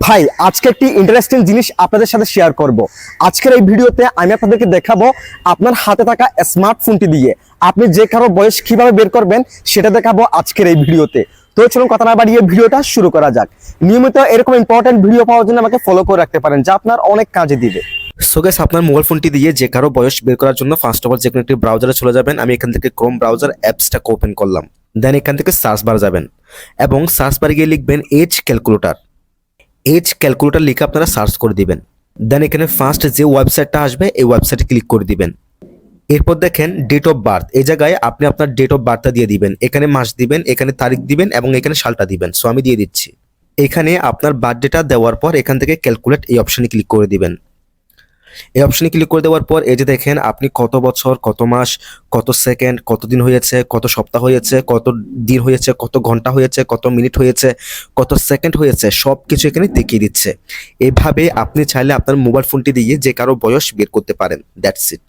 ভাই, আজকে একটি ইন্টারেস্টিং জিনিস আপনাদের সাথে শেয়ার করব। আজকের এই ভিডিওতে আমি আপনাদেরকে দেখাবো আপনার হাতে থাকা স্মার্টফোনটি দিয়ে। আপনি যে কারও বয়স কীভাবে বের করবেন, সেটা দেখাবো আজকের এই ভিডিওতে। তো চলুন কথা না বাড়িয়ে ভিডিওটা শুরু করা যাক। নিয়মিত এরকম ইম্পর্টেন্ট ভিডিও পাওয়ার জন্য আমাকে ফলো করে রাখতে পারেন, যা আপনার অনেক কাজে দিবে। সো গ্যাস আপনার মোবাইল ফোনটি দিয়ে যে কারও বয়স বের করার জন্য ফার্স্ট অফ অল যে কোনো একটি ব্রাউজারে চলে যাবেন। আমি এখান থেকে ক্রোম ব্রাউজার অ্যাপসটাকে ওপেন করলাম। দেন এখান থেকে সার্চ বার যাবেন। এবং সার্চ বারে গিয়ে লিখবেন এজ ক্যালকুলেটর এজ ক্যালকুলেটর লিখে আপনারা সার্চ করে দিবেন। দেন এখানে ফার্স্ট যে ওয়েবসাইটটা আসবে, এই ওয়েবসাইটে ক্লিক করে দিবেন। এরপর দেখেন ডেট অফ বার্থ এই জায়গায় আপনি আপনার ডেট অফ বার্থটা দিয়ে দিবেন। এখানে মাস দিবেন, এখানে তারিখ দিবেন এবং এখানে সালটা দিবেন। সো আমি দিয়ে দিচ্ছি। এখানে আপনার বার্থডেটা দেওয়ার পর এখান থেকে ক্যালকুলেট এই অপশানে ক্লিক করে দিবেন। এই অপশনে ক্লিক করে দেওয়ার পর এই যে দেখেন, আপনি কত বছর, কত মাস, কত সেকেন্ড কত দিন হয়েছে, কত সপ্তাহ হয়েছে, কত দিন হয়েছে, কত ঘণ্টা হয়েছে, কত মিনিট হয়েছে, কত সেকেন্ড হয়েছে সব কিছু এখানে দেখিয়ে দিচ্ছে। এভাবে আপনি চাইলে আপনার মোবাইল ফোনটি দিয়ে যে কারও বয়স বের করতে পারেন দ্যাটস ইট